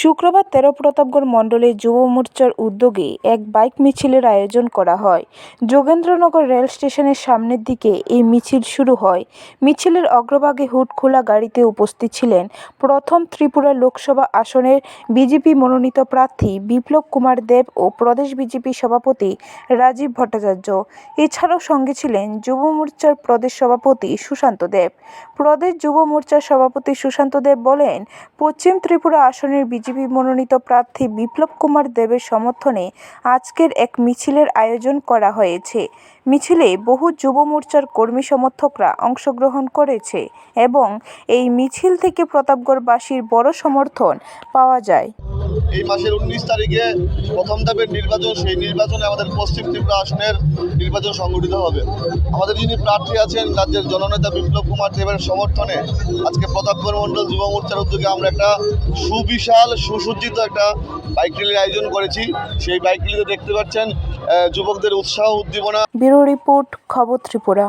শুক্রবার তেরো প্রতাপগড় মণ্ডলের যুব মোর্চার উদ্যোগে এক বাইক মিছিলের আয়োজন করা হয়। যোগেন্দ্রনগর রেল স্টেশনের সামনের দিকে এই মিছিল শুরু হয়। মিছিলের অগ্রভাগে হুড খোলা গাড়িতে উপস্থিত ছিলেন প্রথম ত্রিপুরা লোকসভা আসনের বিজেপি মনোনীত প্রার্থী বিপ্লব কুমার দেব ও প্রদেশ বিজেপি সভাপতি রাজীব ভট্টাচার্য। এছাড়াও সঙ্গে ছিলেন যুব মোর্চার প্রদেশ সভাপতি সুশান্ত দেব। প্রদেশ যুব মোর্চার সভাপতি সুশান্ত দেব বলেন, পশ্চিম ত্রিপুরা আসনের বিজেপি মনোনীত প্রার্থী বিপ্লব কুমার দেবের সমর্থনে আজকের এক মিছিলের আয়োজন করা হয়েছে। মিছিলে বহু যুব মোর্চার কর্মী সমর্থকরা অংশগ্রহণ করেছে এবং এই মিছিল থেকে প্রতাপগড়বাসীর বড় সমর্থন পাওয়া যায়। এই মাসের উনিশ তারিখে প্রথম ধাপের নির্বাচন, সেই নির্বাচনে আমাদের পশ্চিম ত্রিপুরা আসনের নির্বাচন সংগঠিত হবে। আমাদের যিনি প্রার্থী আছেন, রাজ্যের জননেতা বিপ্লব কুমার দেবের সমর্থনে আজকে প্রতাপগড় মণ্ডল যুব মোর্চার উদ্যোগে আমরা একটা সুবিশাল, সুসজ্জিত একটা বাইক র্যালির আয়োজন করেছি। সেই বাইক র্যালিতে দেখতে পাচ্ছেন যুবকদের উৎসাহ, উদ্দীপনা। ব্যুরো রিপোর্ট, খবর ত্রিপুরা।